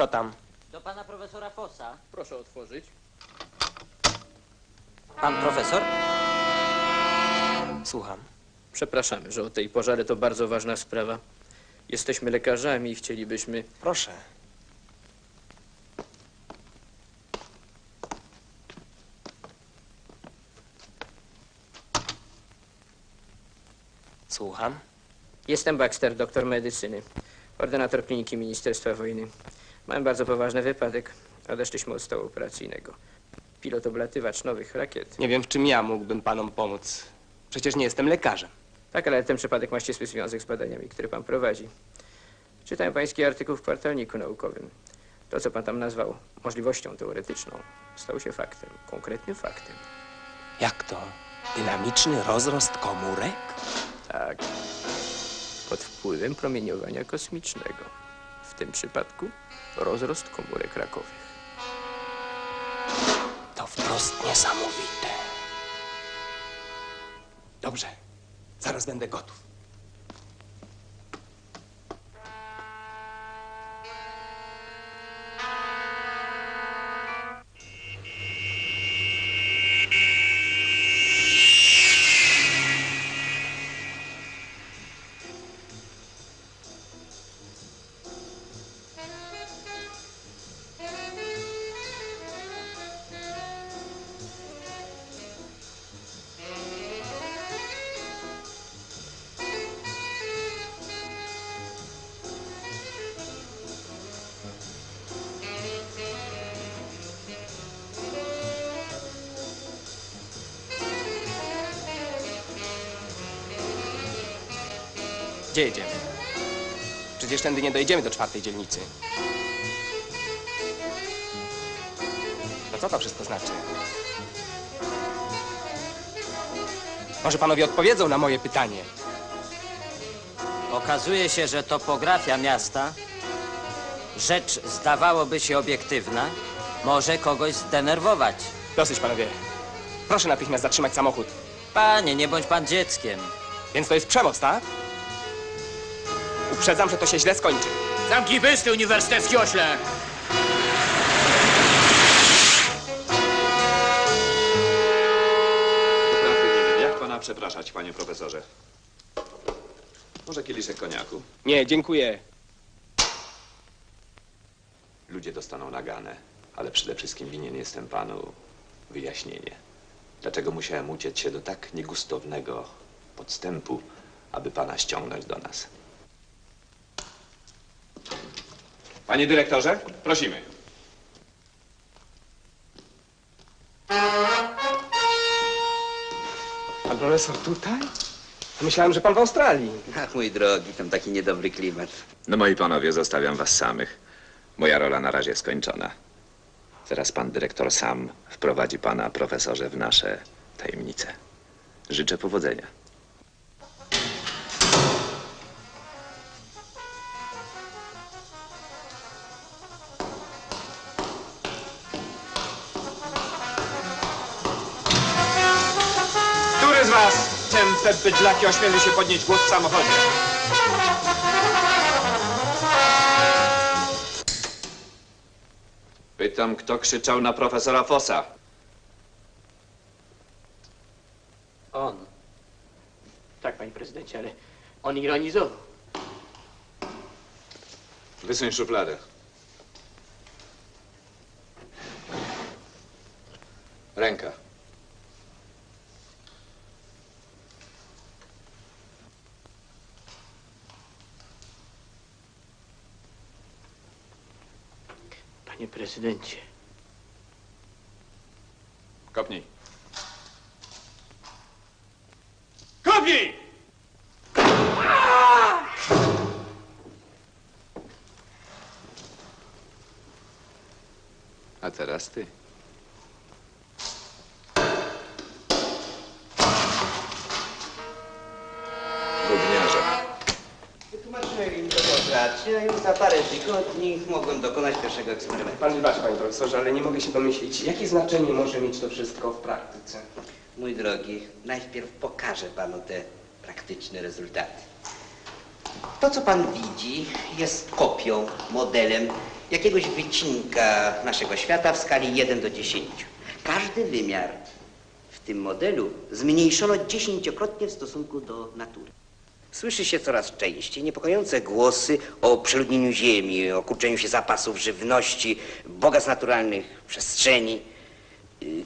Kto tam? Do pana profesora Fossa. Proszę otworzyć. Pan profesor? Słucham. Przepraszamy, że o tej porze, ale to bardzo ważna sprawa. Jesteśmy lekarzami i chcielibyśmy... Proszę. Słucham. Jestem Baxter, doktor medycyny, ordynator kliniki Ministerstwa Wojny. Mam bardzo poważny wypadek. Odeszliśmy od stołu operacyjnego. Pilot oblatywacz nowych rakiet. Nie wiem, w czym ja mógłbym panom pomóc. Przecież nie jestem lekarzem. Tak, ale ten przypadek ma ścisły związek z badaniami, które pan prowadzi. Czytałem pański artykuł w kwartalniku naukowym. To, co pan tam nazwał możliwością teoretyczną, stał się faktem, konkretnym faktem. Jak to? Dynamiczny rozrost komórek? Tak. Pod wpływem promieniowania kosmicznego. W tym przypadku rozrost komórek rakowych. To wprost niesamowite. Dobrze. Zaraz będę gotów. Gdzie jedziemy? Przecież tędy nie dojedziemy do czwartej dzielnicy. No co to wszystko znaczy? Może panowie odpowiedzą na moje pytanie. Okazuje się, że topografia miasta, rzecz zdawałoby się obiektywna, może kogoś zdenerwować. Dosyć, panowie. Proszę natychmiast zatrzymać samochód. Panie, nie bądź pan dzieckiem. Więc to jest przemoc, tak? Uprzedzam, że to się źle skończy. Zamknij bysty, uniwersytecki ośle! Doprawdy nie wiem, jak pana przepraszać, panie profesorze. Może kieliszek koniaku? Nie, dziękuję. Ludzie dostaną naganę, ale przede wszystkim winien jestem panu wyjaśnienie. Dlaczego musiałem uciec się do tak niegustownego podstępu, aby pana ściągnąć do nas? Panie dyrektorze, prosimy. Pan profesor tutaj? Myślałem, że pan w Australii. Ach, mój drogi, tam taki niedobry klimat. No moi panowie, zostawiam was samych. Moja rola na razie skończona. Teraz pan dyrektor sam wprowadzi pana profesorze w nasze tajemnice. Życzę powodzenia. Który z was, tępe bydlaki, ośmieli się podnieść głos w samochodzie? Pytam, kto krzyczał na profesora Fossa? On. Tak, panie prezydencie, ale on ironizował. Wysuń szufladę. Ręka. Panie prezydencie. Kopnij. Kopnij! A teraz ty. Za parę tygodni mogłem dokonać pierwszego eksperymentu. Pan wybaczy, panie profesorze, ale nie mogę się domyślić, jakie znaczenie może mieć to wszystko w praktyce. Mój drogi, najpierw pokażę panu te praktyczne rezultaty. To, co pan widzi, jest kopią, modelem jakiegoś wycinka naszego świata w skali 1 do 10. Każdy wymiar w tym modelu zmniejszono dziesięciokrotnie w stosunku do natury. Słyszy się coraz częściej niepokojące głosy o przeludnieniu ziemi, o kurczeniu się zapasów żywności, bogactw naturalnych, przestrzeni.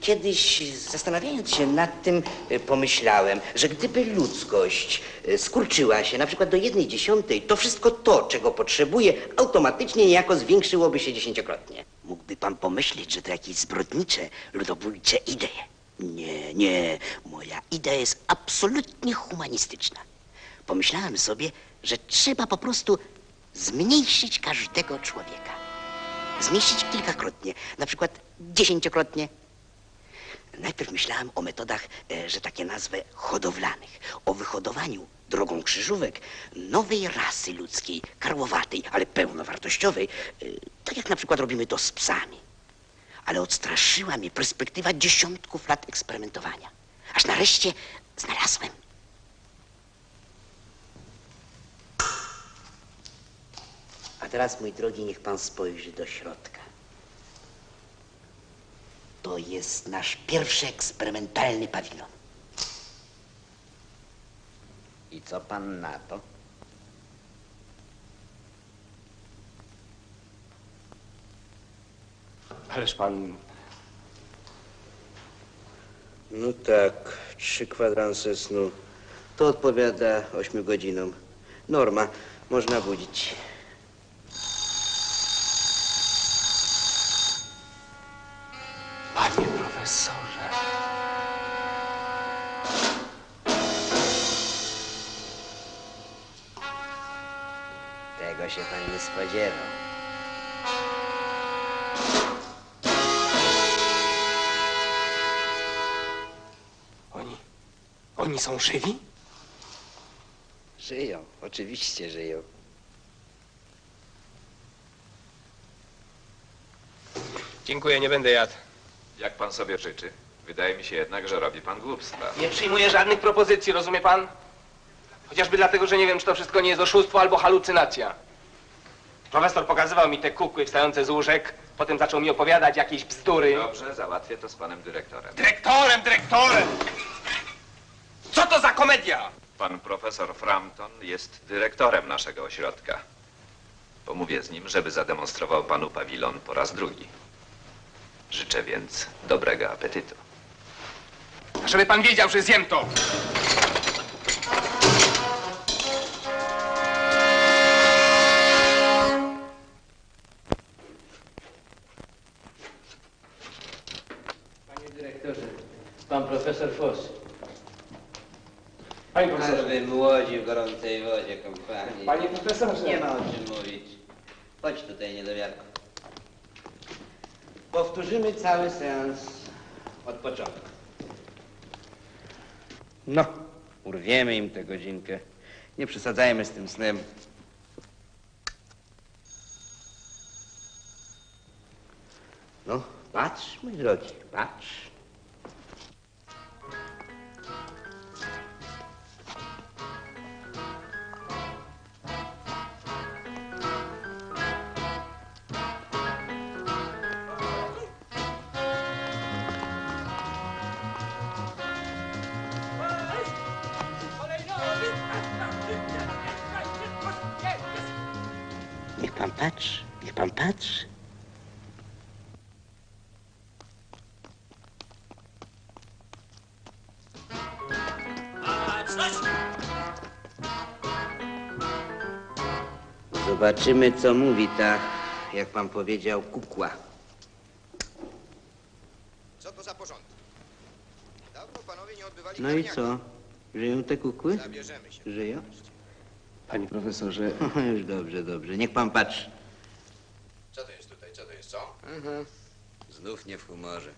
Kiedyś zastanawiając się nad tym pomyślałem, że gdyby ludzkość y, skurczyła się na przykład do jednej dziesiątej, to wszystko to, czego potrzebuje, automatycznie niejako zwiększyłoby się dziesięciokrotnie. Mógłby pan pomyśleć, że to jakieś zbrodnicze, ludobójcze idee. Nie, nie. Moja idea jest absolutnie humanistyczna. Pomyślałem sobie, że trzeba po prostu zmniejszyć każdego człowieka. Zmniejszyć kilkakrotnie, na przykład dziesięciokrotnie. Najpierw myślałem o metodach, e, że takie nazwę hodowlanych, o wyhodowaniu drogą krzyżówek nowej rasy ludzkiej, karłowatej, ale pełnowartościowej, e, tak jak na przykład robimy to z psami. Ale odstraszyła mnie perspektywa dziesiątków lat eksperymentowania. Aż nareszcie znalazłem teraz, mój drogi, niech pan spojrzy do środka. To jest nasz pierwszy eksperymentalny pawilon. I co pan na to? Ależ pan... No tak, trzy kwadranse snu. To odpowiada ośmiu godzinom. Norma, można budzić. Spodziewał. Oni... Oni są żywi? Żyją, oczywiście żyją. Dziękuję, nie będę jadł. Jak pan sobie życzy? Wydaje mi się jednak, że robi pan głupstwa. Nie przyjmuję żadnych propozycji, rozumie pan? Chociażby dlatego, że nie wiem, czy to wszystko nie jest oszustwo albo halucynacja. Profesor pokazywał mi te kukły wstające z łóżek, potem zaczął mi opowiadać jakieś bzdury. Dobrze, załatwię to z panem dyrektorem. Dyrektorem, dyrektorem! Co to za komedia? Pan profesor Frampton jest dyrektorem naszego ośrodka. Pomówię z nim, żeby zademonstrował panu pawilon po raz drugi. Życzę więc dobrego apetytu. Żeby pan wiedział, że zjem to. Profesor Foss. Panie profesorze. Ale młodzi w gorącej wodzie, kompanii. Panie profesorze. Nie ma o czym mówić. Chodź tutaj, niedowiarku. Powtórzymy cały seans od początku. No, urwiemy im tę godzinkę. Nie przesadzajmy z tym snem. No, patrz, mój drogi, patrz. Pan patrzy, niech pan patrzy. Zobaczymy, co mówi ta, jak pan powiedział, kukła. Co to za porządek? Dawno panowie nie odbywali No i karniaka. co? Żyją te kukły? Zabierzemy się. Żyją? Panie profesorze, Już dobrze, dobrze. Niech pan patrzy. Co to jest tutaj? Co to jest, co? Znów nie w humorze.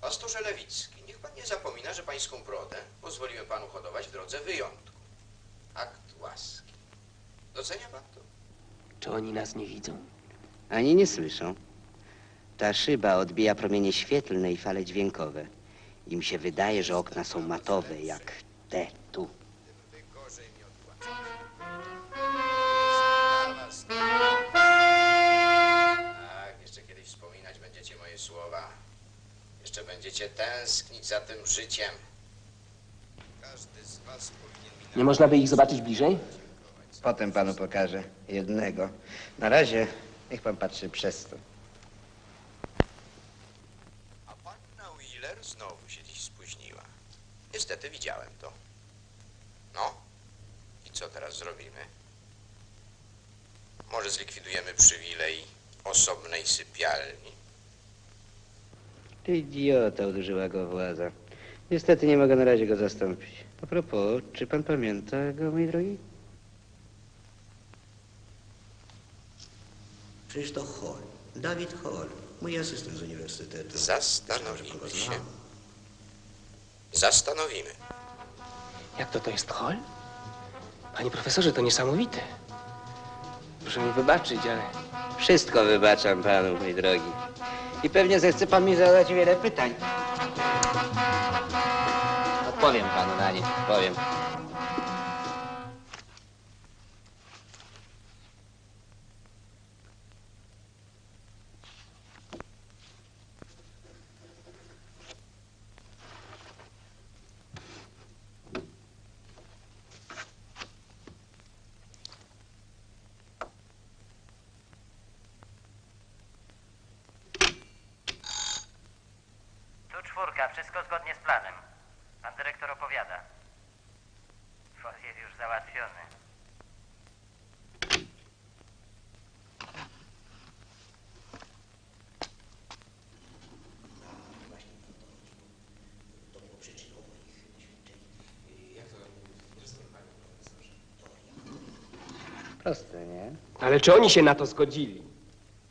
Pastorze Lewicki, niech pan nie zapomina, że pańską brodę pozwoliłem panu hodować w drodze wyjątku. Akt łaski. Docenia pan to? czy oni nas nie widzą? Ani nie słyszą. Ta szyba odbija promienie świetlne i fale dźwiękowe. Im się wydaje, że okna są matowe, jak te tu. Będziecie tęsknić za tym życiem. Każdy z was powinien mi Nie można by ich zobaczyć bliżej? Potem panu pokażę jednego. Na razie niech pan patrzy przez to. A panna Wheeler znowu się dziś spóźniła. Niestety widziałem to. No, i co teraz zrobimy? Może zlikwidujemy przywilej osobnej sypialni? Ty idiota, uderzyła go władza. Niestety nie mogę na razie go zastąpić. A propos, czy pan pamięta go, mój drogi? Przecież to Hall. Dawid Hall. Mój asystent z uniwersytetu. Zastanowimy się. Zastanowimy. Jak to to jest hol? Panie profesorze, to niesamowite. Proszę mi wybaczyć, ale Wszystko wybaczam panu, mój drogi. I pewnie zechce pan mi zadać wiele pytań. Odpowiem panu na nie, powiem. Tu czwórka, wszystko zgodnie z planem. Pan dyrektor opowiada. Fos jest już załatwiony. Proste, nie? Ale czy oni się na to zgodzili?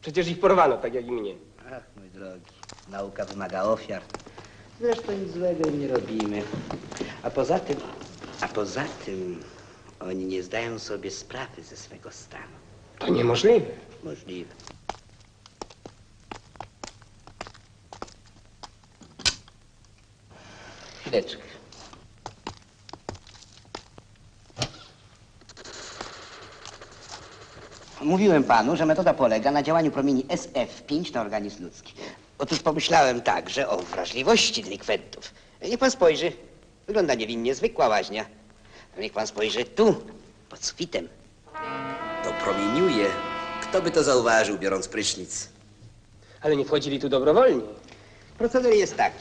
Przecież ich porwano, tak jak i mnie. Ach, mój drogi, nauka wymaga ofiar. Zresztą nic złego im nie robimy. A poza tym, a poza tym, oni nie zdają sobie sprawy ze swego stanu. To niemożliwe. Możliwe. Chwileczkę. Mówiłem panu, że metoda polega na działaniu promieni SF5 na organizm ludzki. Otóż pomyślałem także o wrażliwości delikwentów. Niech pan spojrzy. Wygląda niewinnie, zwykła łaźnia. Niech pan spojrzy tu, pod sufitem. To promieniuje. Kto by to zauważył, biorąc prysznic? Ale nie wchodzili tu dobrowolnie. Proceder jest taki.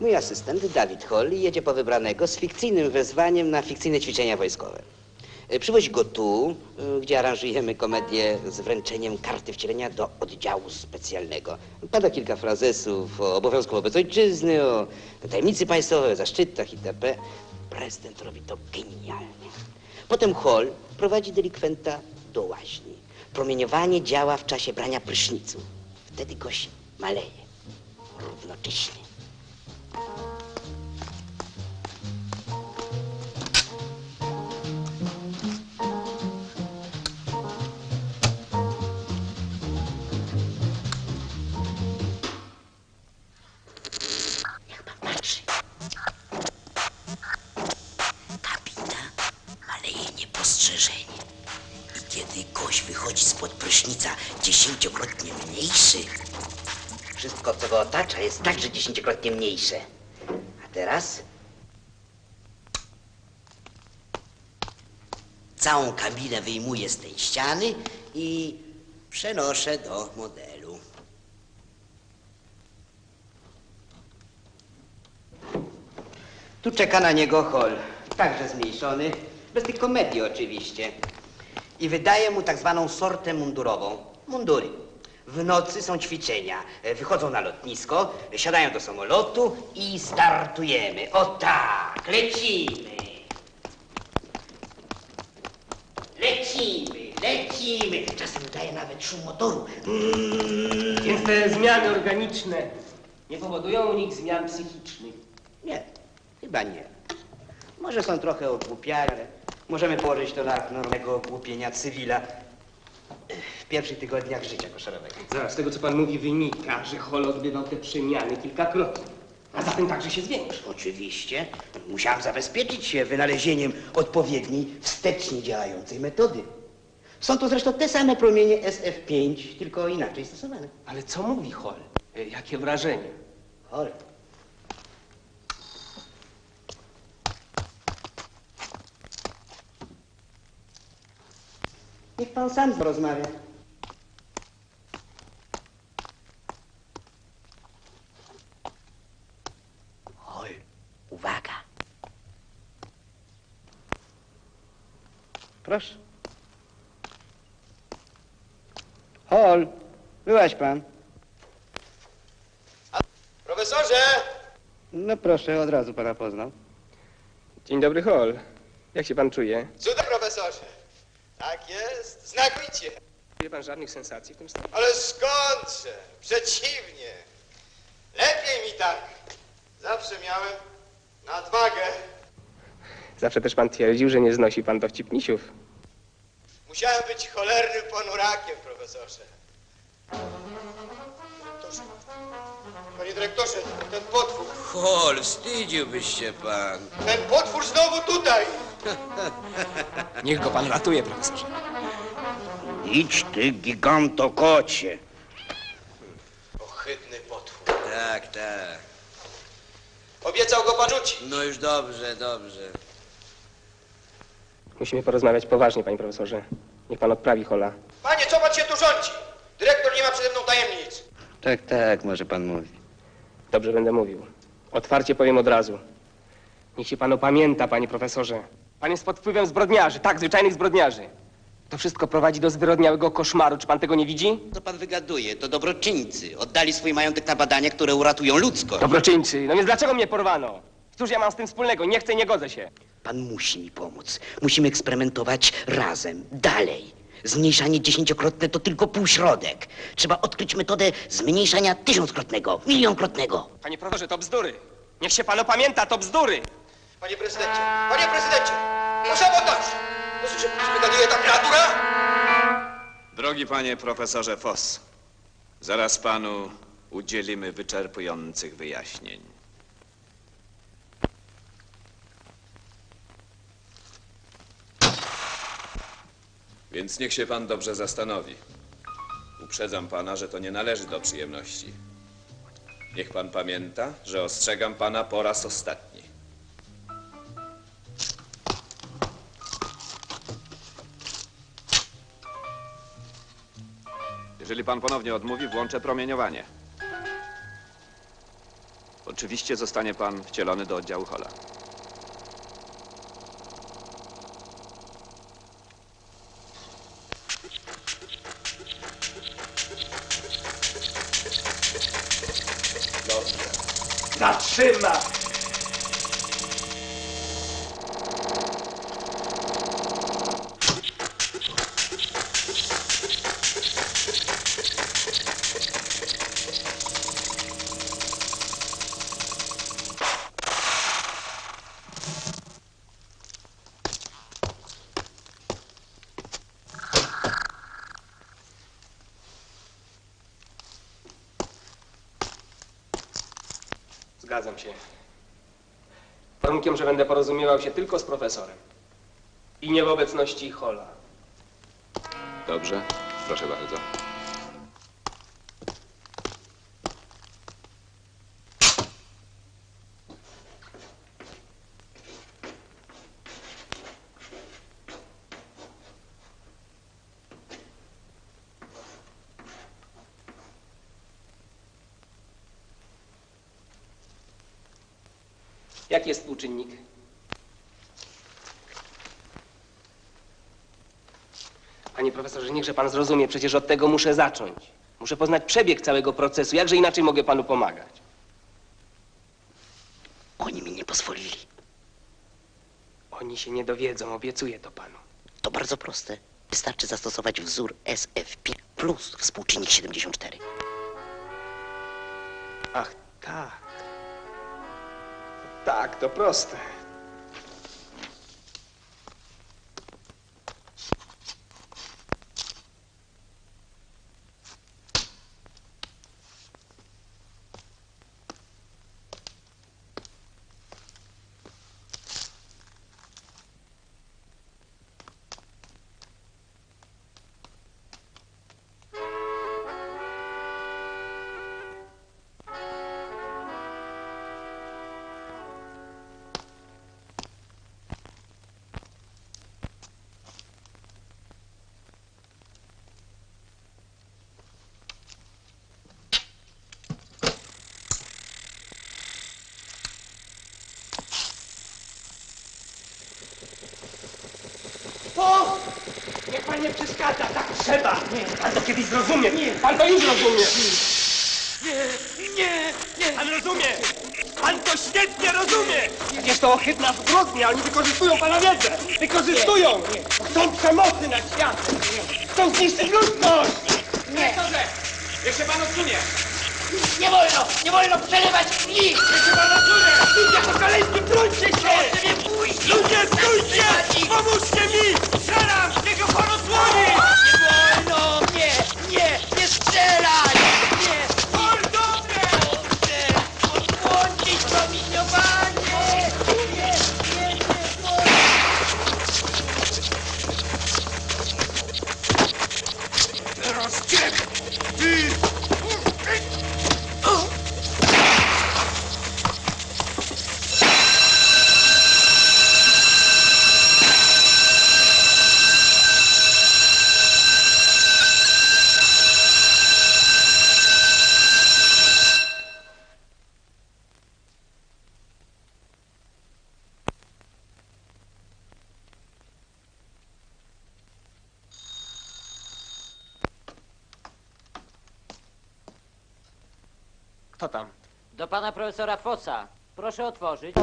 Mój asystent, Dawid Hall, jedzie po wybranego z fikcyjnym wezwaniem na fikcyjne ćwiczenia wojskowe. E, Przywozi go tu, e, gdzie aranżujemy komedię z wręczeniem karty wcielenia do oddziału specjalnego. Pada kilka frazesów o obowiązku wobec ojczyzny, o tajemnicy państwowej, o zaszczytach itp. Prezydent robi to genialnie. Potem Hall prowadzi delikwenta do łaźni. Promieniowanie działa w czasie brania prysznicu. Wtedy gość maleje. Równocześnie. Go otacza, jest także dziesięciokrotnie mniejsze. A teraz... Całą kabinę wyjmuję z tej ściany i przenoszę do modelu. Tu czeka na niego hol, także zmniejszony, bez tych komedii oczywiście. I wydaje mu tak zwaną sortę mundurową. Mundury. W nocy są ćwiczenia. E, Wychodzą na lotnisko, siadają do samolotu i startujemy. O tak, lecimy. Lecimy, lecimy. Czasem daje nawet szum motoru. Mm. Więc te zmiany organiczne nie powodują u nich zmian psychicznych. Nie, chyba nie. Może są trochę ogłupiane, ale możemy położyć to na normalnego ogłupienia cywila w pierwszych tygodniach życia koszarowego. Zaraz, z tego co pan mówi wynika, że Hol odbywał te przemiany kilkakrotnie. A zatem także się zwiększył. Oczywiście musiałem zabezpieczyć się wynalezieniem odpowiedniej, wstecznie działającej metody. Są to zresztą te same promienie SF5, tylko inaczej stosowane. Ale co mówi Hall? E, Jakie wrażenie? Hol. Niech pan sam porozmawia. Hol, uwaga. Proszę. Hol, byłaś pan. Profesorze! No proszę, od razu pana poznał. Dzień dobry, Hall. Jak się pan czuje? Cudem, profesorze! Tak jest, znakomicie. Czuje pan żadnych sensacji w tym stanie? Ale skądże? Przeciwnie. Lepiej mi tak. Zawsze miałem nadwagę. Zawsze też pan twierdził, że nie znosi pan dowcipnisiów. Musiałem być cholernym ponurakiem, profesorze. Dyrektorze, panie dyrektorze, ten potwór, Hol, wstydziłbyś się pan. ten potwór znowu tutaj. Niech go pan ratuje, profesorze. Idź ty, gigantokocie. Ohydny potwór. Tak, tak. Obiecał go pan rzucić. No już dobrze, dobrze. Musimy porozmawiać poważnie, panie profesorze. Niech pan odprawi Hola. Panie, co pan się tu rządzi? Dyrektor nie ma przede mną tajemnic. Tak, tak, może pan mówi. Dobrze będę mówił. Otwarcie powiem od razu. Niech się pan opamięta, panie profesorze. Pan jest pod wpływem zbrodniarzy, tak, zwyczajnych zbrodniarzy. To wszystko prowadzi do zwyrodniałego koszmaru. Czy pan tego nie widzi? Co pan wygaduje? To dobroczyńcy. Oddali swój majątek na badania, które uratują ludzkość. Dobroczyńcy. No więc dlaczego mnie porwano? Cóż ja mam z tym wspólnego? Nie chcę i nie godzę się. Pan musi mi pomóc. Musimy eksperymentować razem, dalej. Zmniejszanie dziesięciokrotne to tylko półśrodek. Trzeba odkryć metodę zmniejszania tysiąckrotnego, milionkrotnego. Panie profesorze, to bzdury. Niech się pan opamięta, to bzdury. Panie prezydencie, panie prezydencie, to sabotaż. To słyszy pan, wygaduje ta kreatura? Drogi panie profesorze Foss, zaraz panu udzielimy wyczerpujących wyjaśnień. Więc niech się pan dobrze zastanowi. Uprzedzam pana, że to nie należy do przyjemności. Niech pan pamięta, że ostrzegam pana po raz ostatni. Jeżeli pan ponownie odmówi, włączę promieniowanie. Oczywiście zostanie pan wcielony do oddziału Hola. Zatrzyma! Zgadzam się. Warunkiem, że będę porozumiewał się tylko z profesorem. I nie w obecności Hola. Dobrze, proszę bardzo. Jaki jest współczynnik? Panie profesorze, niechże pan zrozumie, przecież od tego muszę zacząć. Muszę poznać przebieg całego procesu. Jakże inaczej mogę panu pomagać? Oni mi nie pozwolili. Oni się nie dowiedzą, obiecuję to panu. To bardzo proste. Wystarczy zastosować wzór SF5 plus współczynnik 74. Ach, tak. Tak, to proste. Nie przeszkadza, tak trzeba. Pan to kiedyś zrozumie. Pan to już rozumie. Nie, nie! Pan rozumie! Pan to świetnie rozumie! Przecież to ohydna zbrodnia, oni wykorzystują pana wiedzę. Wykorzystują. Chcą przemocy na świat. Chcą zniszczyć ludzkość. Profesorze, niech się pan odsunie. Nie wolno, nie wolno przelewać krwi! Niech się pan odsunie. Ludzie szaleńcy, brońcie się. Proszę mnie puścić! Ludzie, stójcie! Pomóżcie mi! Kto tam? Do pana profesora Fossa. Proszę otworzyć.